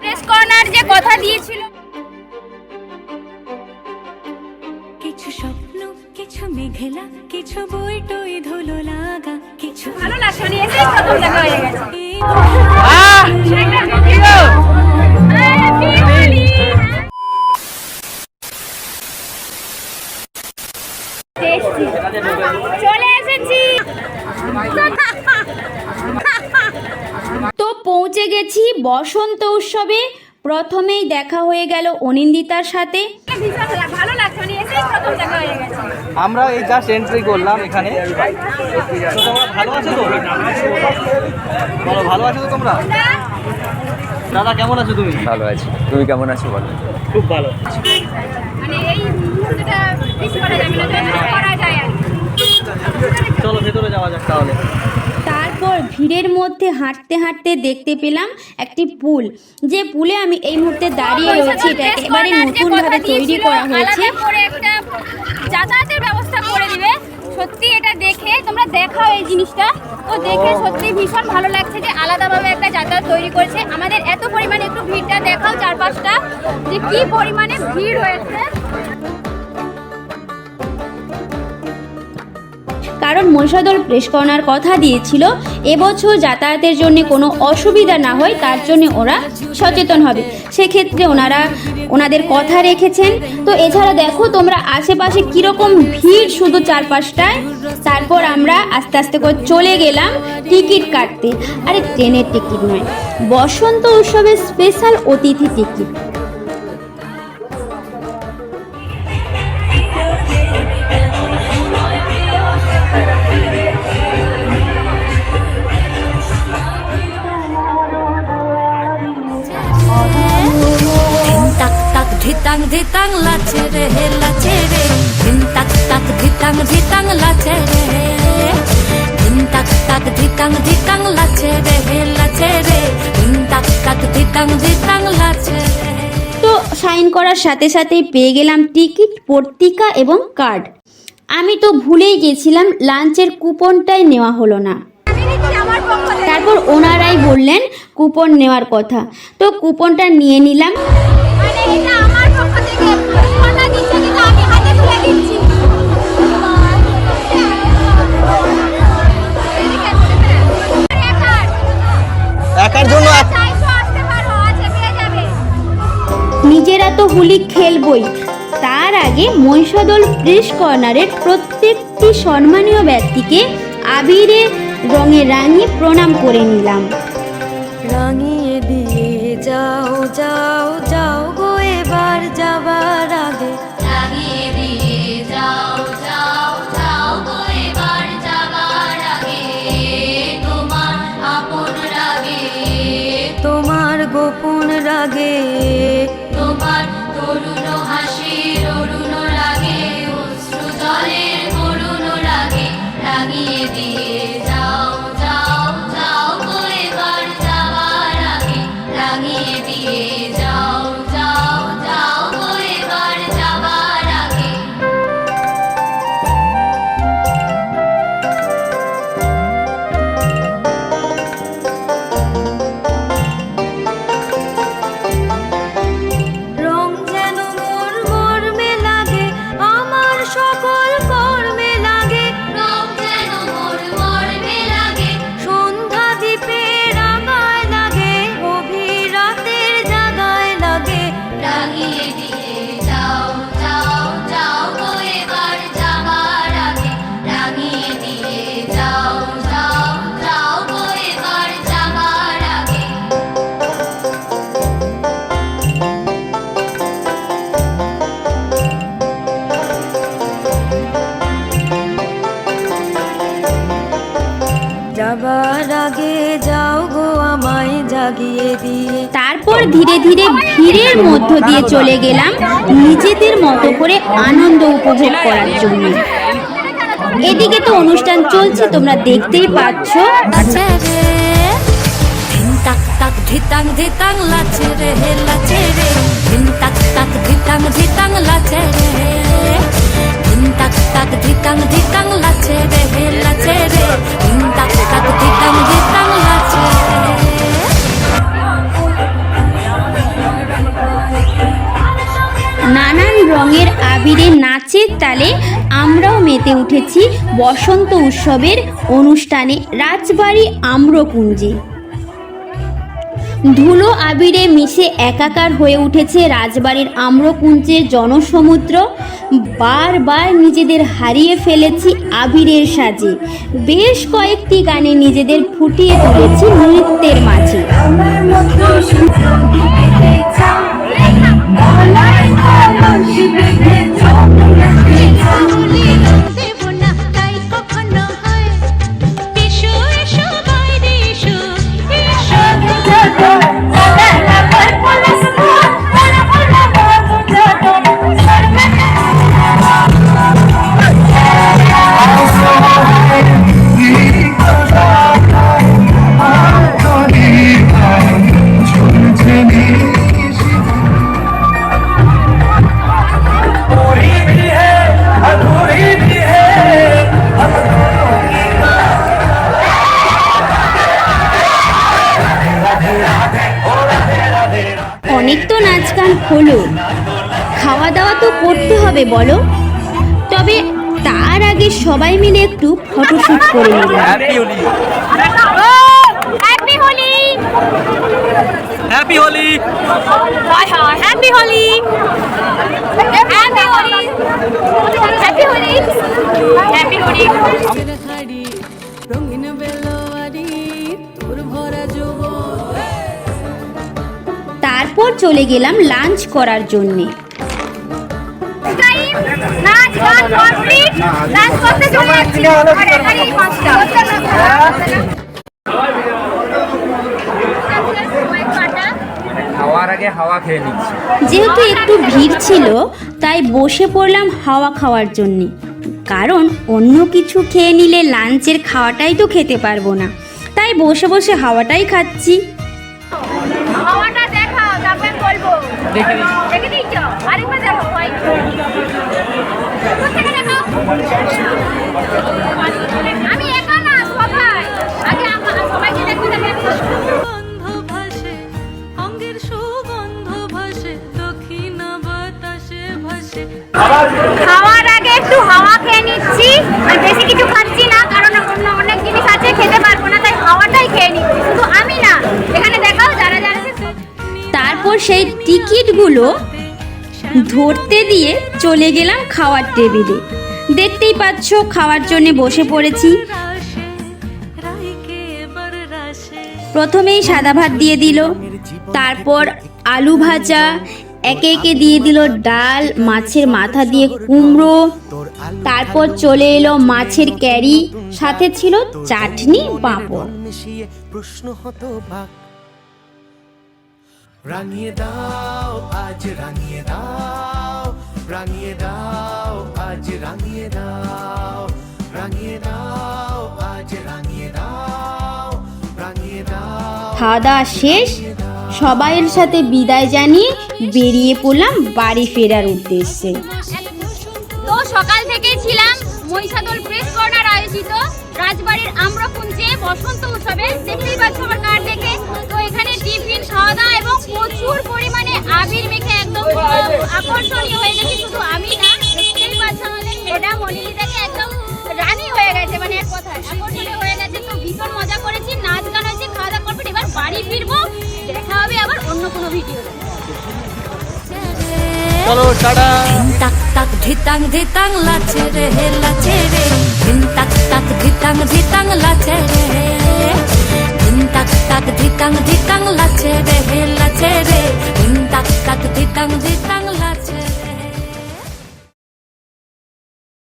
Press corner যে কথা দিয়েছিল। কিছু স্বপ্ন কিছু মেঘেলা কিছু বই টই ধুলো লাগা কিছু ভালো লাগছে প্রথম দেখা হয়ে গেছে। বসন্ত উৎসবে প্রথমেই দেখা হয়ে গেল অনিন্দিতার সাথে। মানে আমরা এই জাস্ট এন্ট্রি করলাম এখানে। ভালো আছো তো? বলো ভালো আছো তো তোমরা? দাদা কেমন আছো তুমি? ভালো আছি। তুমি কেমন আছো বলো? খুব ভালো। মানে এই মুহূর্তটা মিস করা যাবে না করা যায় চলো ভেতরে যাওয়া যাক তাহলে। তারপর ভিড়ের মধ্যে হাঁটতে হাঁটতে দেখতে পেলাম একটি পুল। যে পুলে আমি এই মুহূর্তে দাঁড়িয়ে রয়েছি এটা একেবারে নতুন ভাবে তৈরি করা হয়েছে। একটা যাতায়াতের ব্যবস্থা করে দিবে। সত্যি এটা দেখে তোমরা দেখাও এই জিনিসটা। তো দেখে সত্যি ভীষণ ভালো লাগছে যে আলাদাভাবে একটা যাতায়াত তৈরি করেছে। আমাদের এত পরিমাণে একটু ভিড়টা দেখাও চারপাশটা যে কি পরিমাণে ভিড় হয়েছে। কারণ মহিষাদল প্রেস কর্নার কথা দিয়েছিল, এবছর যাতায়াতের জন্য কোনো অসুবিধা না হয়, তার জন্য ওরা সচেতন হবে। সেক্ষেত্রে ওনারা, ওনাদের কথা রেখেছেন। তো এছাড়া দেখো তোমরা আশেপাশে কীরকম ভিড় শুধু চারপাশটায়, তারপর আমরা আস্তে আস্তে করে চলে গেলাম টিকিট কাটতে। আরে ট্রেনের টিকিট নয়, বসন্ত উৎসবের স্পেশাল অতিথি টিকিট। ধিতাং ধিতাং লাচে রে হে লাচে রে ধিন তাক তাক ধিতাং ধিতাং লাচে রে ধিন তাক তাক ধিতাং ধিতাং লাচে রে হে লাচে রে ধিন তাক তাক ধিতাং ধিতাং লাচে তো সাইন করার সাথে সাথেই পেয়ে গেলাম টিকিট পত্রিকা এবং কার্ড। আমি তো ভুলেই গেছিলাম লাঞ্চের কুপনটাই নেওয়া হলো না। তারপর ওনারাই বললেন কুপন নেওয়ার কথা। তো কুপনটা নিয়ে নিলাম। খেলবই তার আগে মহিষাদল প্রেস কর্নারের প্রত্যেকটি সম্মানীয় ব্যক্তিকে আবিরে রঙে রাঙিয়ে প্রণাম করে নিলাম। রাঙিয়ে দিয়ে যাও যাও যাও গো এবার যাবার আগে। লাগিয়ে দিয়ে যাও যাও যাও গো এবার যাবার আগে। তোমার আপন রাগে। তোমার গোপন রাগে যাবার আগে যাও গো আমায় জাগিয়ে দিয়ে। ধীরে ধীরে ভিড়ের মধ্য দিয়ে চলে গেলাম নিজেদের মতো করে আনন্দ উপভোগ করার জন্য। এদিকে তো অনুষ্ঠান চলছে, তোমরা দেখতেই পাচ্ছ। লাচে রে। ধিতাং ধিতাং লাচে রে হে লাচে রে। ধিন তাক তাক ধিতাং ধিতাং লাচে রে ধিন তাক তাক লাচে রে হে লাচে রে। ধিন তাক তালে আমরাও মেতে উঠেছি বসন্ত উৎসবের অনুষ্ঠানে রাজবাড়ি আম্রকুঞ্জে ধুলো আবিরে মিশে একাকার হয়ে উঠেছে রাজবাড়ির আম্রকুঞ্জের জনসমুদ্র। বারবার নিজেদের হারিয়ে ফেলেছি আবিরের সাজে। বেশ কয়েকটি গানে নিজেদের ফুটিয়ে তুলেছি নৃত্যের মাঝে। হলো খাওয়া দাওয়া তো করতে হবে বলো। তবে তার আগে সবাই মিলে একটু ফটোশ্যুট করে নিলাম happy Holi happy Holi happy Holi happy Holi তারপর চলে গেলাম লাঞ্চ করার জন্যে। যেহেতু একটু ভিড় ছিল তাই বসে পড়লাম হাওয়া খাওয়ার জন্যে। কারণ অন্য কিছু খেয়ে নিলে লাঞ্চের খাওয়াটাই তো খেতে পারব না। তাই বসে বসে হাওয়াটাই খাচ্ছি। আমি একা না সবাই। আগে সবাইকে দেখতে দেখে। গন্ধ ভাসে অঙ্গের সুগন্ধ ভাসে দক্ষিণ বাতাসে ভাসে। খাওয়ার আগে একটু হাওয়া খেয়ে নিচ্ছি। আর বেশি কিছু খাচ্ছি না কারণ অন্য অনেক জিনিস আছে খেতে পারব না তাই হাওয়াটাই খেয়ে নিচ্ছি। সেই টিকিটগুলো ধরতে দিয়ে চলে গেলাম খাওয়ার টেবিলে। দেখতেই পাচ্ছ, খাওয়ার জন্য বসে পড়েছি। প্রথমেই সাদা ভাত দিয়ে দিল, তারপর আলু ভাজা, একে একে দিয়ে দিল ডাল, মাছের মাথা দিয়ে কুমড়ো, তারপর চলে এলো মাছের ক্যারি, সাথে ছিল চাটনি পাঁপড়। রাঙিয়ে দাও আজ রাঙিয়ে দাও রাঙিয়ে দাও আজ রাঙিয়ে দাও রাঙিয়ে দাও আজ রাঙিয়ে দাও রাঙিয়ে দাও খাওয়া দাওয়া শেষ। সবাইয়ের সাথে বিদায় জানিয়ে বেরিয়ে পড়লাম বাড়ি ফেরার উদ্দেশ্যে। তো সকাল থেকে ছিলাম মহিষাদল প্রেস কর্নার আয়োজিত রাজবাড়ির আম্রকুঞ্জে বসন্ত উৎসবে। দেখতেই পাচ্ছ আমার কার দেখে। তো এখানে টিফিন খাওয়া দাওয়া এবং প্রচুর পরিমাণে আবির মেখে একদম আকর্ষণীয় হয়ে গেছে। শুধু আমি না দেখতেই পাচ্ছ আমাদের মেয়েটা মনিলিতাকে একদম রানী হয়ে গেছে মানে এক কথায়। আকর্ষণীয় হয়ে গেছে। তো ভীষণ মজা করেছি নাচ গান হয়েছে খাওয়া দাওয়া করবেন এবার বাড়ি ফিরবো দেখা হবে আবার অন্য কোনো ভিডিও চলো টাটা। ধিতাং ধিতাং লাচে রে হে লাচে রে ধিন তাক তাক ধিতাং ধিতাং লাচে রে ধিন তাক তাক ধিতাং ধিতাং লাচে রে হে লাচে রে ধিন তাক তাক ধিতাং ধিতাং